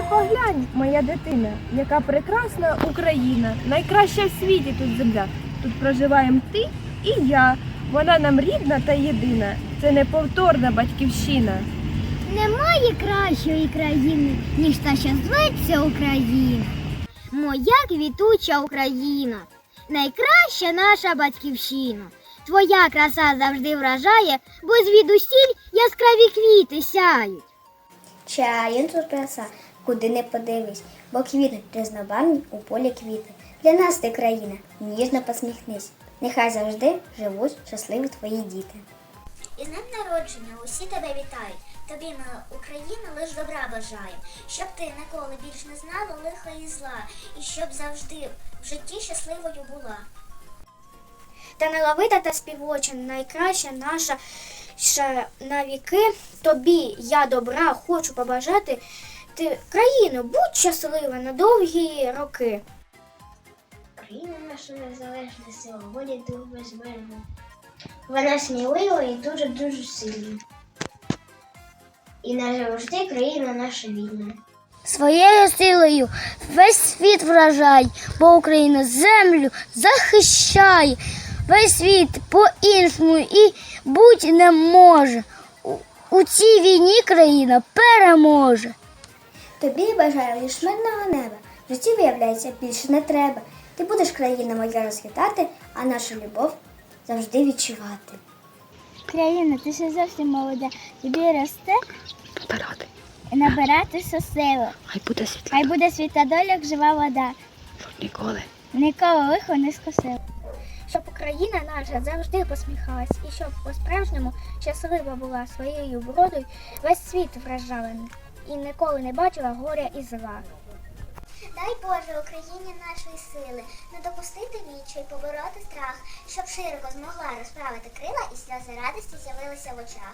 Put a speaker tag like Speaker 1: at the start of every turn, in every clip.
Speaker 1: Поглянь, моя дитина, яка прекрасна Україна, найкраща в світі тут земля. Тут проживаємо ти і я. Вона нам рідна та єдина. Це неповторна батьківщина.
Speaker 2: Немає кращої країни, ніж та, що зветься Україна. Моя квітуча Україна, найкраща наша батьківщина. Твоя краса завжди вражає, бо звідусіль яскраві квіти сяють.
Speaker 3: Чаєм тут краса, куди не подивись, бо квітнуть різнобарвні у полі квіти. Для нас ти країна, ніжно посміхнись. Нехай завжди живуть щасливі твої діти.
Speaker 4: І з днем народження усі тебе вітають. Тобі ми, Україна, лиш добра бажаємо, щоб ти ніколи більш не знала лиха і зла, і щоб завжди в житті щасливою була.
Speaker 3: Талановита та співоча, найкраща наша ша на віки. Тобі я добра хочу побажати. Ти країно, будь щаслива на довгі роки.
Speaker 4: Країна наша незалежна сила, волі дух безмежна. Вона смілива і дуже дуже сильна. І назавжди країна наша вільна.
Speaker 2: Своєю силою весь світ вражай, бо Україна землю захищає. Весь світ по-іншому і будь не може. У- У цій війні країна переможе.
Speaker 3: Тобі бажаю лиш мирного неба. В житті, виявляється, більше не треба. Ти будеш країна моя розквітати, а нашу любов завжди відчувати.
Speaker 2: Країна, ти ще зовсім молода. Тобі росте і набиратися сили.
Speaker 5: Хай буде світло,
Speaker 2: Хай буде світа доля, як жива вода.
Speaker 5: щоб ніколи.
Speaker 2: Ніколи лихо не скосило.
Speaker 6: щоб Україна наша завжди посміхалась і щоб по-справжньому щаслива була своєю вродою, весь світ вражала і ніколи не бачила горя і зла.
Speaker 4: Дай Боже Україні нашої сили, не допустити вічі побороти страх, щоб широко змогла розправити крила і сльози радості з'явилися в очах.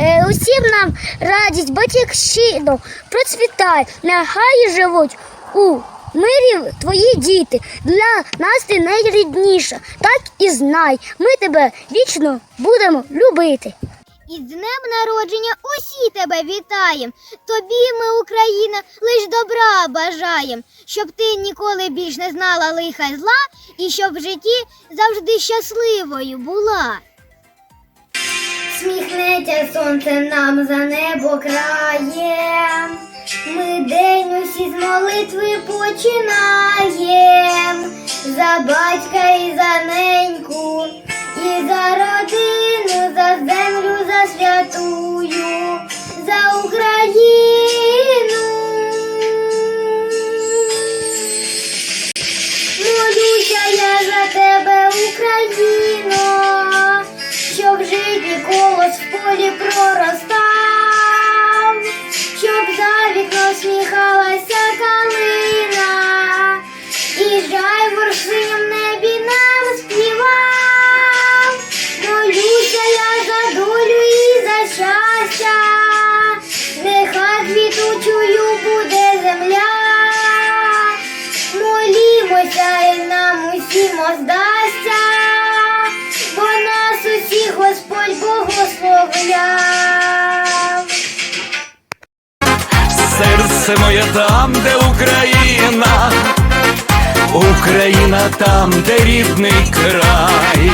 Speaker 2: Е, усім нам радість батьківщину процвітай, нехай живуть у мирі твої діти. Для нас ти найрідніша, так і знай. Ми тебе вічно будемо любити. І з днем народження усі тебе вітаєм. Тобі ми, Україна, лиш добра бажаєм, щоб ти ніколи більш не знала лиха зла, і щоб в житті завжди щасливою була. Сміхнеться сонце нам за небо крає. Ми день усі з молитви починаєм. За батька і за неньку, і за благословляв.
Speaker 7: Серце моє там, де Україна, Україна там, де рідний край.